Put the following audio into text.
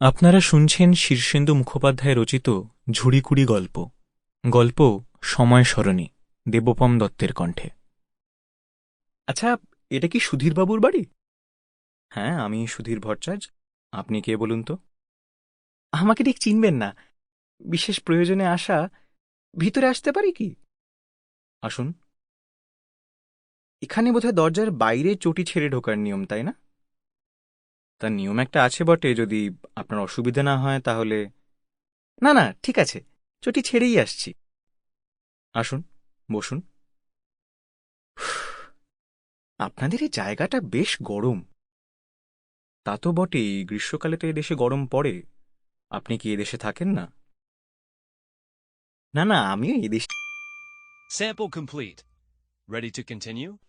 আপনারা শুনছেন শীর্ষেন্দু মুখোপাধ্যায় রচিত ঝুড়িকুড়ি গল্প। গল্প সময় সরণি, দেবপম দত্তের কণ্ঠে। আচ্ছা এটা কি সুধীরবাবুর বাড়ি? হ্যাঁ আমি সুধীর ভট্টাচার্য আপনি কে বলুন তো? আমাকে ঠিক চিনবেন না। বিশেষ প্রয়োজনে আসা, ভিতরে আসতে পারি কি? আসুন। এখানে বোধহয় দরজার বাইরে চটি ছেড়ে ঢোকার নিয়ম, তাই না? তার নিয়ম একটা আছে বটে, যদি আপনার অসুবিধা না হয় তাহলে। না না, ঠিক আছে, চটি ছেড়েই আসছি। আসুন, বসুন। আপনাদের এই জায়গাটা বেশ গরম। তা তো বটেই, গ্রীষ্মকালে তো এদেশে গরম পড়ে। আপনি কি এদেশে থাকেন না? না না, আমিও এদেশে Sample complete. Ready to continue?